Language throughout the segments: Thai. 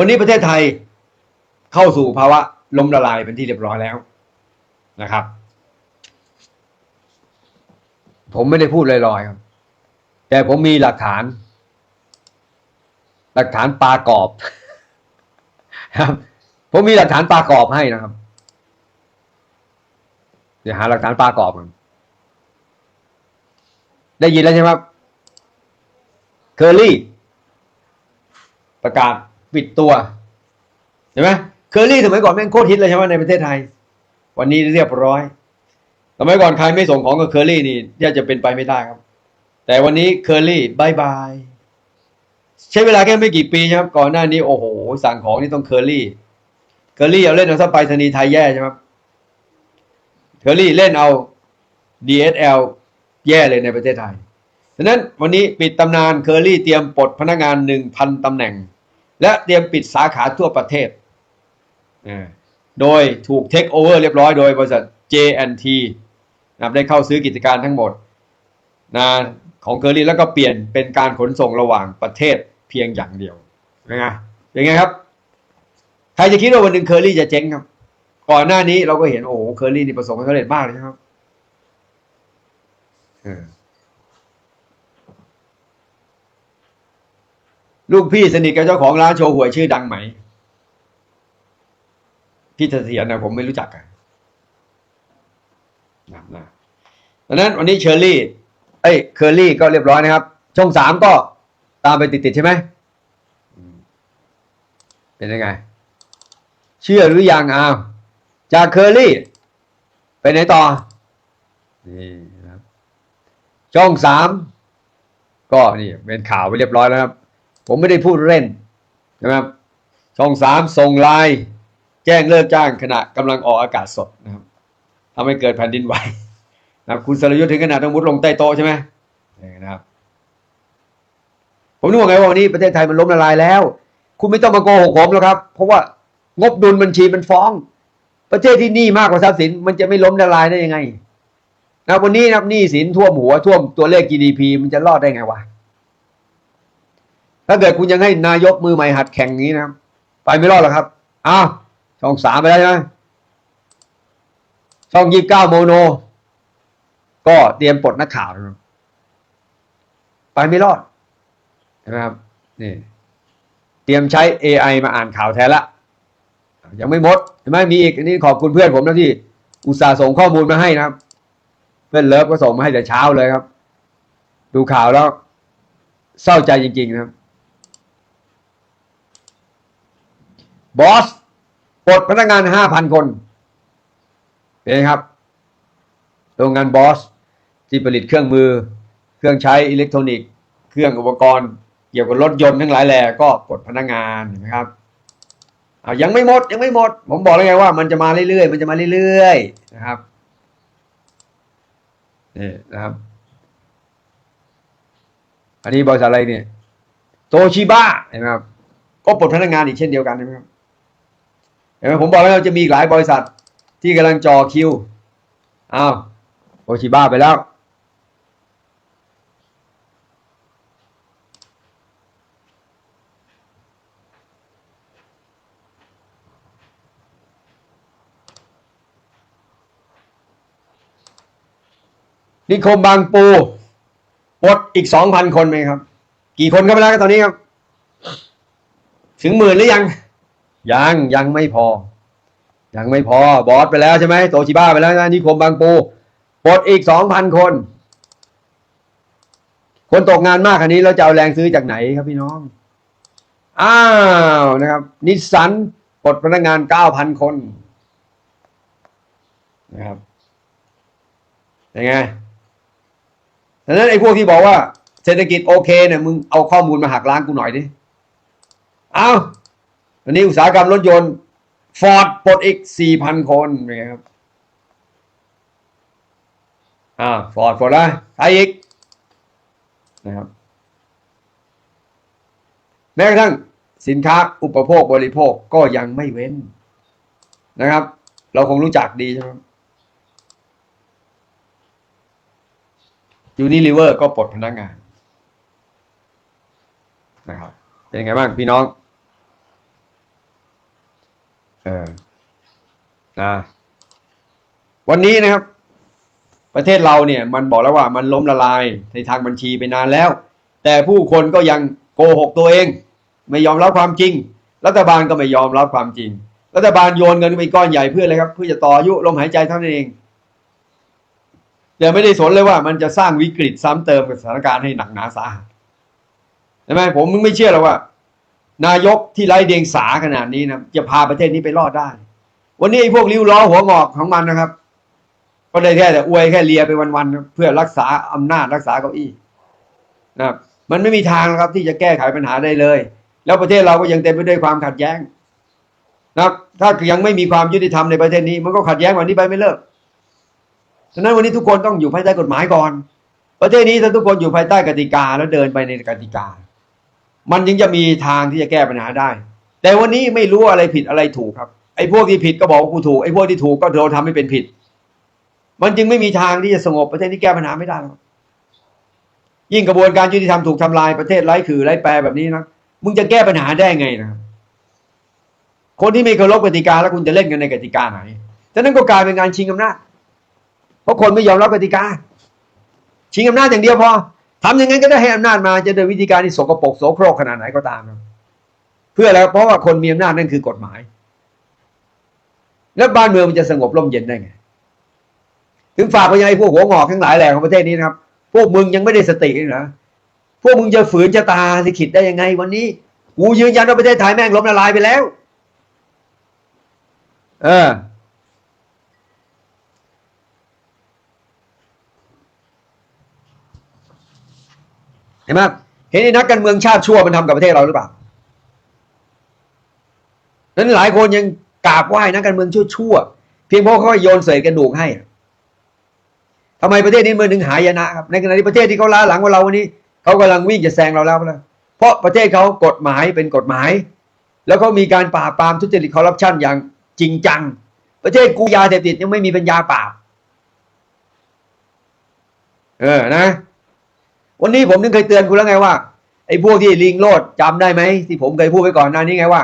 วันนี้ประเทศไทยเข้าสู่ภาวะล้มละลายเป็นที่เรียบร้อยแล้วนะครับ ผมไม่ได้พูดลอยๆครับ แต่ผมมีหลักฐาน หลักฐานปลากรอบครับ ผมมีหลักฐานปลากรอบให้นะครับ เดี๋ยวหาหลักฐานปลากรอบกันได้ยินแล้วใช่ไหมครับเคอรี่ ประกาศ ปิดตัวเห็นไหมเคอรี่สมัยก่อนแม่งโคตรฮิตเลยใช่ไหมในประเทศไทย วันนี้เรียบร้อยสมัยก่อนใครไม่ส่งของกับเคอรี่นี่แทบจะเป็นไปไม่ได้ครับ แต่วันนี้เคอรี่บายบายใช้เวลาแค่ไม่กี่ปีใช่ไหมก่อนหน้านี้โอ้โห สั่งของนี่ต้องเคอรี่เคอรี่เอาเล่นเอาซะไปรษณีไทยแย่ใช่ไหมครับเคอรี่เล่นเอา DSL แย่เลยในประเทศไทย ฉะนั้นวันนี้ปิดตำนานเคอรี่เตรียมปลดพนักงานหนึ่งพันตำแหน่ง และเตรียมปิดสาขาทั่วประเทศ โดยถูกเทคโอเวอร์เรียบร้อยโดยบริษัท JNT นะได้เข้าซื้อกิจการทั้งหมดนะของเคอรี่แล้วก็เปลี่ยนเป็นการขนส่งระหว่างประเทศเพียงอย่างเดียวเป็นไงเป็นไงครับ ใครจะคิดว่าวันหนึ่งเคอรี่จะเจ๊งครับ ก่อนหน้านี้เราก็เห็นโอ้โหเคอรี่นี่ประสบความสำเร็จมากเลยครับเออ ลูกพี่สนิทกับเจ้าของร้านโชว์หวยชื่อดังไหม พี่เสถียรนะผมไม่รู้จักกันนะนะดังนั้นวันนี้เชอร์รี่เอ้ยเคอรี่ก็เรียบร้อยนะครับ ช่องสามก็ตามไปติดๆใช่ไหม เป็นยังไง เชื่อหรือยังอ้าวจากเคอรี่ไปไหนต่อ นี่ครับ ช่องสามก็นี่เป็นข่าวไปเรียบร้อยแล้วครับ ผมไม่ได้พูดเล่นนะครับช่องสามส่งไลน์แจ้งเลิกจ้างขณะกำลังออกอากาศสดนะครับทำให้เกิดแผ่นดินไหวนะครับคุณสรยุทธ์ถึงขนาดต้องมุดลงใต้โต๊ะใช่ไหมนะครับ ผมนึกว่าไงว่าวันนี้ประเทศไทยมันล้มละลายแล้ว คุณไม่ต้องมาโกหกผมแล้วครับ เพราะว่างบดุลบัญชีมันฟ้อง ประเทศที่หนี้มากกว่าทรัพย์สิน มันจะไม่ล้มละลายได้ยังไงนะวันนี้นะหนี้สินท่วมหัวท่วมตัวเลข GDP มันจะรอดได้ไงวะ ถ้าเกิดคุณยังให้นายกมือใหม่หัดแข่งอย่างนี้นะครับไปไม่รอดหรอกครับอ้าวช่องสามไปแล้วใช่ไหมช่องยี่สิบเก้าโมโน ก็เตรียมปลดนักข่าวนะไปไม่รอดนไหมครับนี่เตรียมใช้ AI มาอ่านข่าวแทนละยังไม่หมดเห็นไหมมีอีกอันนี้ขอบคุณเพื่อนผมนะที่ อุตส่าห์ส่งข้อมูลมาให้นะครับ เพื่อนเลิฟก็ส่งมาให้แต่เช้าเลยครับ ดูข่าวแล้ว เศร้าใจจริง ๆ นะครับ บอสปลดพนักงานห้าพันคนเป็นไงครับ โรงงานบอส ที่ผลิตเครื่องมือ เครื่องใช้อิเล็กทรอนิกส์ เครื่องอุปกรณ์ เกี่ยวกับรถยนต์ทั้งหลายแหล่ก็ปลดพนักงานนไหมครับเอายังไม่หมดยังไม่หมด ผมบอกแล้วไงว่ามันจะมาเรื่อยๆ มันจะมาเรื่อยๆนะครับนี่นะครับ อันนี้บริษัทอะไรเนี่ย โตชิบ้าเห็นไหมครับ ก็ปลดพนักงานอีกเช่นเดียวกันใช่ไหมครับ เห็นไหมผมบอกแล้วจะมีหลายบริษัทที่กำลังจอคิวอ้าวโตชิบ้าไปแล้ว นิคมบางปูปลดอีกสองพันคนไหมครับ กี่คนเข้าไปแล้วตอนนี้ครับ ถึงหมื่นหรือยัง ยังยังไม่พอ ยังไม่พอบอสไปแล้วใช่ไหมโตชิบ้าไปแล้วนะนิคมบางปูปลดอีกสองพันคน คนตกงานมากขนาดนี้เราจะเอาแรงซื้อจากไหนครับพี่น้อง อ้าวนะครับ นิสสันปลดพนักงานเก้าพันคนนะครับยังไงดังนั้นไอ้พวกที่บอกว่าเศรษฐกิจโอเคเนี่ยมึงเอาข้อมูลมาหักล้างกูหน่อยดิ เอา อันนี้อุตสาหกรรมรถยนต์ฟอร์ดปลดอีกสี่พันคนนไงครับอ่าฟอร์ดปลดแล้วใครอีกนะครับแม้กระทั่งสินค้าอุปโภคบริโภคก็ยังไม่เว้นนะครับ เราคงรู้จักดีใช่ไหมยูนิลิเวอร์ก็ปลดพนักงานนะครับเป็นไงบ้างพี่น้อง ออนะวันนี้นะครับ ประเทศเราเนี่ย มันบอกแล้วว่ามันล้มละลายในทางบัญชีไปนานแล้ว แต่ผู้คนก็ยังโกหกตัวเอง ไม่ยอมรับความจริง รัฐบาลก็ไม่ยอมรับความจริง รัฐบาลโยนเงินไปก้อนใหญ่เพื่ออะไรครับ เพื่อจะต่ออายุลมหายใจเท่านั้นเองแต่ไม่ได้สนเลยว่ามันจะสร้างวิกฤตซ้ำเติมกับสถานการณ์ให้หนักหนาสาหัสใช่ไหมผมไม่เชื่อหรอกว่า นายกที่ไร้เดียงสาขนาดนี้นะจะพาประเทศนี้ไปรอดได้ วันนี้ไอ้พวกริ้วล้อหัวงอกของมันนะครับ ก็ได้แค่แต่อวยแค่เลียไปวันๆเพื่อรักษาอำนาจรักษาเก้าอี้นะครับมันไม่มีทางครับที่จะแก้ไขปัญหาได้เลย แล้วประเทศเราก็ยังเต็มไปด้วยความขัดแย้งนะครับ ถ้ายังไม่มีความยุติธรรมในประเทศนี้ มันก็ขัดแย้งวันนี้ไปไม่เลิกฉะนั้นวันนี้ทุกคนต้องอยู่ภายใต้กฎหมายก่อน ประเทศนี้ถ้าทุกคนอยู่ภายใต้กติกาแล้วเดินไปในกติกา มันยังจะมีทางที่จะแก้ปัญหาได้ แต่วันนี้ไม่รู้อะไรผิดอะไรถูกครับ ไอ้พวกที่ผิดก็บอกว่ากูถูก ไอ้พวกที่ถูกก็โดนทำให้เป็นผิด มันจึงไม่มีทางที่จะสงบประเทศที่แก้ปัญหาไม่ได้ ยิ่งกระบวนการยุติธรรมถูกทำลายประเทศไร้คือไร้แปรแบบนี้นะ มึงจะแก้ปัญหาได้ไงนะครับคนที่ไม่เคารพกติกาแล้วคุณจะเล่นกันในกติกาไหน ฉะนั้นก็กลายเป็นการชิงอำนาจ เพราะคนไม่ยอมรับกติกา ชิงอำนาจอย่างเดียวพอ ทำยังไงก็ได้ให้อำนาจมาจะโดยวิธีการที่สกปรกโสโครกขนาดไหนก็ตามเพื่ออะไรเพราะว่าคนมีอำนาจนั่นคือกฎหมาย แล้วบ้านเมืองมันจะสงบร่มเย็นได้ไง ถึงฝากไปยังไอ้พวกหัวงอกทั้งหลายแหล่ของประเทศนี้นะครับ พวกมึงยังไม่ได้สติเลยนะพวกมึงจะฝืนชะตาลิขิตได้ยังไง วันนี้กูยืนยันว่าประเทศไทยแม่งล้มละลายไปแล้ว เออ เห็นไหมเห็นไอ้นักการเมืองชาติชั่วมันทำกับประเทศเราหรือเปล่านั้นหลายคนยังกราบไหว้นักการเมืองชั่วๆเพียงเพราะเขาโยนเศษกระดูกให้อะทำไมประเทศนี้มันถึงหายนะครับ ในขณะที่ประเทศที่เขาล้าหลังกว่าเราวันนี้เขากำลังวิ่งจะแซงเราแล้วนะเพราะประเทศเขากฎหมายเป็นกฎหมาย แล้วเขามีการปราบปรามทุจริตคอร์รัปชันอย่างจริงจัง ประเทศกูยาเสพติดยังไม่มีปัญญาปราบ เออนะ วันนี้ผมนึงเคยเตือนคุณแล้วไงว่าไอ้พวกที่ลิงโลดจำได้ไหมที่ผมเคยพูดไปก่อนหน้านี้ไงว่า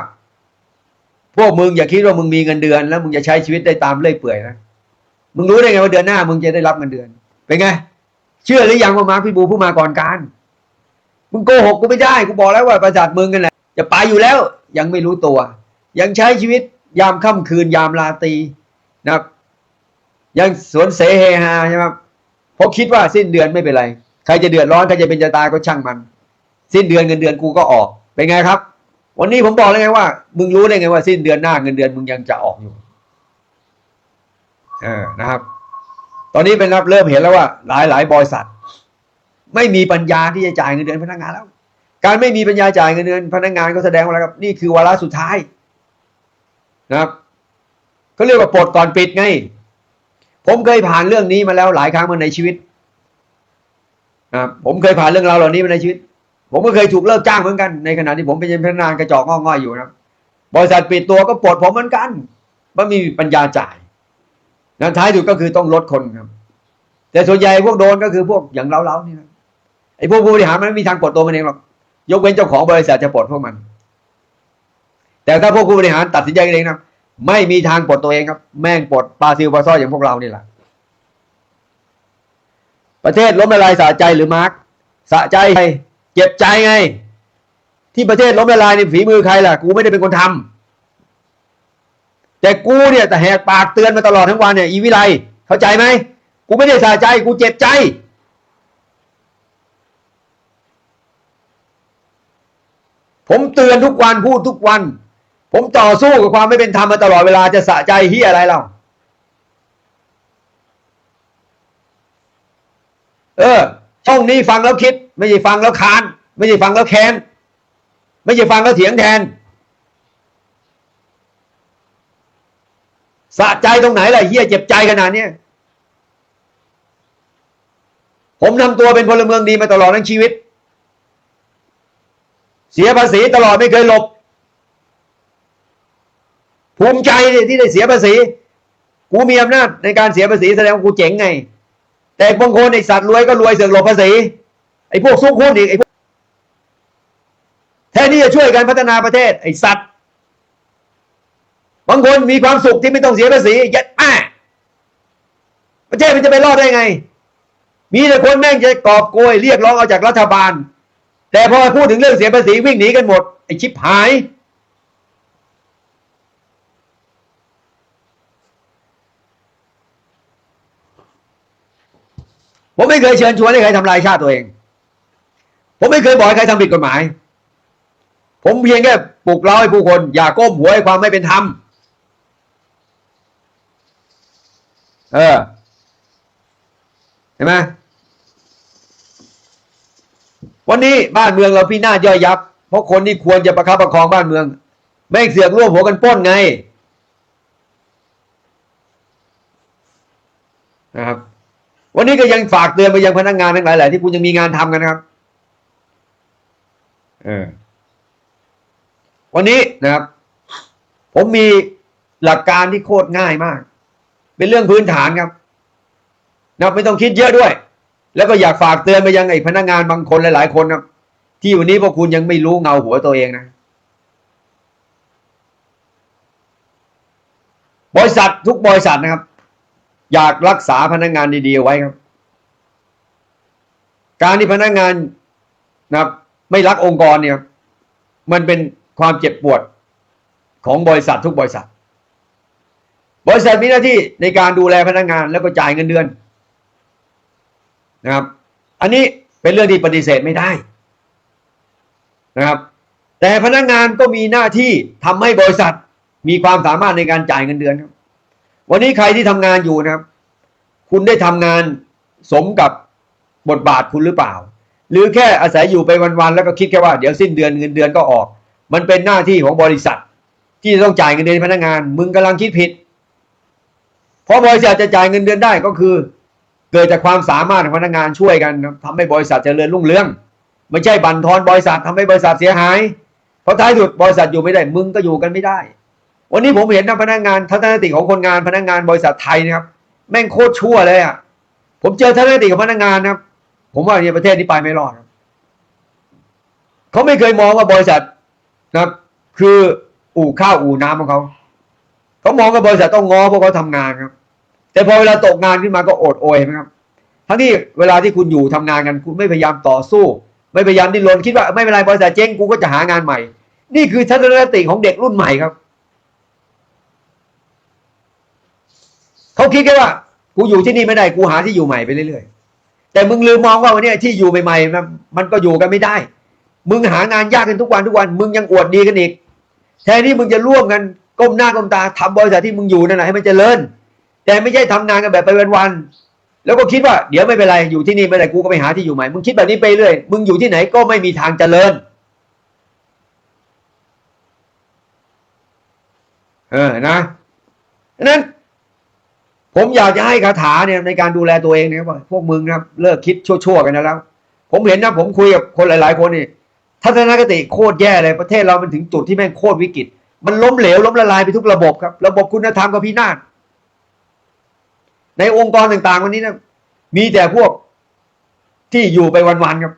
พวกมึงอย่าคิดว่ามึงมีเงินเดือน แล้วมึงจะใช้ชีวิตได้ตามเลื่อยเปื่อยนะมึงรู้ได้ไงว่าเดือนหน้า มึงจะได้รับเงินเดือนเป็นไง เชื่อหรือยังว่ามาร์คพี่บูผู้มาก่อนการมึงโกหกกูไม่ได้กูบอกแล้วว่าประสาทมึงกันแหละจะไปอยู่แล้ว ยังไม่รู้ตัว ยังใช้ชีวิตยามค่ำคืนยามราตรีนะครับ ยังสวนเสเฮฮาใช่ไหมเพราะคิดว่าสิ้นเดือนไม่เป็นไร ใครจะเดือดร้อนใครจะเป็นจะตายก็ช่างมัน สิ้นเดือนเงินเดือนกูก็ออกเป็นไงครับ วันนี้ผมบอกแล้วไงว่า มึงรู้ได้ไงว่า สิ้นเดือนหน้าเงินเดือนมึงยังจะออกอยู่เออนะครับ ตอนนี้เป็นรับเริ่มเห็นแล้วว่า หลายหลายบริษัท ไม่มีปัญญาที่จะจ่ายเงินเดือนพนักงานแล้ว การไม่มีปัญญาจ่ายเงินเดือนพนักงานก็แสดงว่าอะไรครับ นี่คือวาระสุดท้ายนะครับเขาเรียกว่าปลดก่อนปิดไง ผมเคยผ่านเรื่องนี้มาแล้วหลายครั้งมาในชีวิต ครับผมเคยผ่านเรื่องราวเหล่านี้มาในชีวิต ผมก็เคยถูกเลิกจ้างเหมือนกันในขณะที่ผมเป็นพนักงานกระจอกงอง่อยอยู่นะบริษัทปิดตัวก็ปลดผมเหมือนกันไม่มีปัญญาจ่ายนั้นท้ายสุดก็คือต้องลดคนครับ แต่ส่วนใหญ่พวกโดนก็คือพวกอย่างเราเราๆนี่นะไอ้พวกผู้บริหารมันไม่มีทางปลดตัวมันเองหรอกยกเว้นเจ้าของบริษัทจะปลดพวกมัน แต่ถ้าพวกผู้บริหารตัดสินใจเองนะไม่มีทางปลดตัวเองครับ แม่งปลดปลาซิลปลาซ่อยอย่างพวกเรานี่แหละ ประเทศล้มละลายสะใจหรือมาร์กสะใจไงเจ็บใจไง ที่ประเทศล้มละลายในฝีมือใครล่ะ กูไม่ได้เป็นคนทำแต่กูเนี่ยแต่แหกปากเตือนมาตลอดทั้งวันเนี่ยอีวิไลเข้าใจไหมกูไม่ได้สะใจกูเจ็บใจ ผมเตือนทุกวันพูดทุกวัน ผมต่อสู้กับความไม่เป็นธรรมมาตลอดเวลาจะสะใจเฮียอะไรเรา เออ ช่องนี้ฟังแล้วคิด ไม่ใช่ฟังแล้วคาน ไม่ใช่ฟังแล้วแค้น ไม่ใช่ฟังแล้วเถียงแทนสะใจตรงไหนล่ะเฮียเจ็บใจขนาดนี้ผมทำตัวเป็นพลเมืองดีมาตลอดทั้งชีวิต เสียภาษีตลอดไม่เคยหลบ ภูมิใจที่ได้เสียภาษี กูมีอำนาจในการเสียภาษีแสดงว่ากูเจ๋งไง แต่บางคนไอ้สัตว์รวยก็รวยเสือกหลบภาษีไอ้พวกซุกหุ้นอีกไอ้พวกแทนที่จะช่วยกันพัฒนาประเทศไอ้สัตว์บางคนมีความสุขที่ไม่ต้องเสียภาษียัดแม่ประเทศมันจะไปรอดได้ไง มีแต่คนแม่งจะกอบโกยเรียกร้องเอาจากรัฐบาล แต่พอพูดถึงเรื่องเสียภาษีวิ่งหนีกันหมดไอชิบหาย ผมไม่เคยเชิญชวนให้ใครทำลายชาติตัวเอง ผมไม่เคยบอกให้ใครทำผิดกฎหมาย ผมเพียงแค่ปลุกเร้าให้ผู้คน อย่าก้มหัวให้ความไม่เป็นธรรมเออเห็นไหมวันนี้บ้านเมืองเราพินาย่อยยับ เพราะคนที่ควรจะประคับประคองบ้านเมืองแม่เสือกร่วมหัวกันป้นไงนะครับ วันนี้ก็ยังฝากเตือนไปยังพนักงานทั้งหลายแหละที่คุณยังมีงานทำกันนะครับ เออ วันนี้นะครับ ผมมีหลักการที่โคตรง่ายมาก เป็นเรื่องพื้นฐานครับนะไม่ต้องคิดเยอะด้วย แล้วก็อยากฝากเตือนไปยังไอ้พนักงานบางคนหลาย ๆ คนครับ ที่วันนี้พวกคุณยังไม่รู้เงาหัวตัวเองนะบริษัททุกบริษัทนะครับ อยากรักษาพนักงานดีๆไว้ครับ การที่พนักงานนะครับ ไม่รักองค์กรเนี่ย มันเป็นความเจ็บปวดของบริษัททุกบริษัท บริษัทมีหน้าที่ในการดูแลพนักงานแล้วก็จ่ายเงินเดือนนะครับ อันนี้เป็นเรื่องที่ปฏิเสธไม่ได้นะครับ แต่พนักงานก็มีหน้าที่ทำให้บริษัทมีความสามารถในการจ่ายเงินเดือนครับ วันนี้ใครที่ทำงานอยู่นะครับ คุณได้ทำงานสมกับบทบาทคุณหรือเปล่า หรือแค่อาศัยอยู่ไปวันๆแล้วก็คิดแค่ว่าเดี๋ยวสิ้นเดือนเงินเดือนก็ออก มันเป็นหน้าที่ของบริษัท ที่จะต้องจ่ายเงินเดือนพนักงาน มึงกำลังคิดผิด เพราะบริษัทจะจ่ายเงินเดือนได้ก็คือ เกิดจากความสามารถของพนักงานช่วยกันนะทำให้บริษัทเจริญรุ่งเรืองไม่ใช่บั่นทอนบริษัททำให้บริษัทเสียหาย เพราะท้ายสุดบริษัทอยู่ไม่ได้ มึงก็อยู่กันไม่ได้ วันนี้ผมเห็นนะพนักงานทัศนคติของคนงานพนักงานบริษัทไทยนะครับแม่งโคตรชั่วเลยอะผมเจอทัศนคติของพนักงานนะครับ ผมว่าในประเทศนี้ไปไม่รอดเขาไม่เคยมองว่าบริษัทนะครับ คืออู่ข้าวอู่น้ำของเขาเขามองว่าบริษัทต้องง้อเพราะเขาทำงานครับ แต่พอเวลาตกงานขึ้นมาก็โอดโอยนไหมครับทั้งที่เวลาที่คุณอยู่ทำงานกันคุณไม่พยายามต่อสู้ ไม่พยายามดิ้นรนคิดว่าไม่เป็นไรบริษัทเจ๊งกูก็จะหางานใหม่ นี่คือทัศนคติของเด็กรุ่นใหม่ครับ เขาคิดแค่ว่า กูอยู่ที่นี่ไม่ได้กูหาที่อยู่ใหม่ไปเรื่อยๆ แต่มึงลืมมองว่าวันนี้ที่อยู่ใหม่ๆมันมันก็อยู่กันไม่ได้ มึงหางานยากกันทุกวันทุกวัน มึงยังอวดดีกันอีก แทนที่มึงจะร่วมกันก้มหน้าก้มตาทำบริษัทที่มึงอยู่นั่นแหละให้มันเจริญ แต่ไม่ใช่ทำงานกันแบบไปวันๆ แล้วก็คิดว่าเดี๋ยวไม่เป็นไรอยู่ที่นี่ไม่ได้กูก็ไปหาที่อยู่ใหม่ มึงคิดแบบนี้ไปเรื่อย มึงอยู่ที่ไหนก็ไม่มีทางเจริญ เออ นะนั้น ผมอยากจะให้คาถาเนี่ยในการดูแลตัวเองเนี่ยว่าพวกมึงนะครับเลิกคิดชั่วๆกันแล้ว ผมเห็นนะผมคุยกับคนหลาย ๆ คนนี่ทัศนคติโคตรแย่เลยประเทศเรามันถึงจุดที่แม่งโคตรวิกฤต มันล้มเหลวล้มละลายไปทุกระบบครับ ระบบคุณธรรมก็พินาศในองค์กรต่างๆ วันนี้นะมีแต่พวกที่อยู่ไปวันๆครับ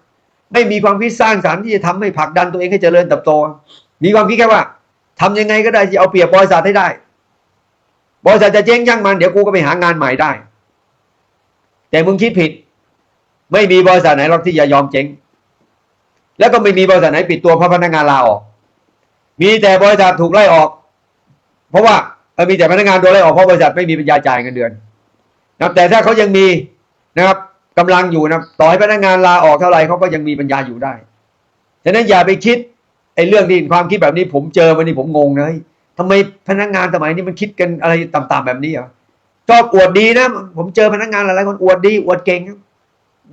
ไม่มีความคิดสร้างสรรค์ที่จะทำให้ผลักดันตัวเองให้เจริญเติบโต มีความคิดแค่ว่าทำยังไงก็ได้ที่เอาเปรียบบริษัทให้ได้ บริษัทจะเจ๊งยั่งมันเดี๋ยวกูก็ไปหางานใหม่ได้ แต่มึงคิดผิด ไม่มีบริษัทไหนหรอกที่จะยอมเจ๊งแล้วก็ไม่มีบริษัทไหนปิดตัวเพราะพนักงานลาออก มีแต่บริษัทถูกไล่ออก เพราะว่ามีแต่พนักงานโดนไล่ออกเพราะบริษัทไม่มีปัญญาจ่ายเงินเดือนนะแต่ถ้าเขายังมีนะครับกำลังอยู่นะต่อให้พนักงานลาออกเท่าไหร่เขาก็ยังมีปัญญาอยู่ได้ฉะนั้นอย่าไปคิดไอ้เรื่องที่ความคิดแบบนี้ผมเจอวันนี้ผมงงเลย ทำไมพนักงานสมัยนี้มันคิดกันอะไรต่ำๆแบบนี้เหรอชอบอวดดีนะ ผมเจอพนักงานหลายๆคนอวดดีอวดเก่ง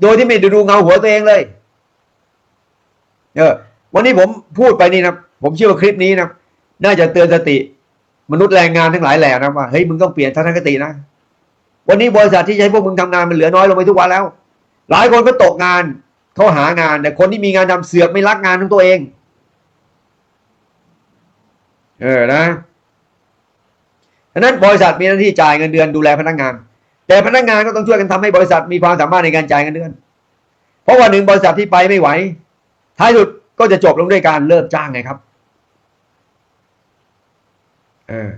โดยที่ไม่ได้ดูเงาหัวตัวเองเลยเออวันนี้ผมพูดไปนี่นะผมเชื่อว่าคลิปนี้นะน่าจะเตือนสติ มนุษย์แรงงานทั้งหลายแหล่นะว่าเฮ้ยมึงต้องเปลี่ยนทัศนคตินะวันนี้บริษัทที่ใช้พวกมึงทำงานมันเหลือน้อยลงไปทุกวันแล้ว หลายคนก็ตกงานเขาหางานแต่คนที่มีงานทำเสือกไม่รักงานของตัวเอง เออนะดังนั้นบริษัทมีหน้าที่จ่ายเงินเดือนดูแลพนักงาน แต่พนักงานก็ต้องช่วยกันทำให้บริษัทมีความสามารถในการจ่ายเงินเดือน เพราะวันหนึ่งบริษัทที่ไปไม่ไหว ท้ายสุดก็จะจบลงด้วยการเลิกจ้างไงครับ เออ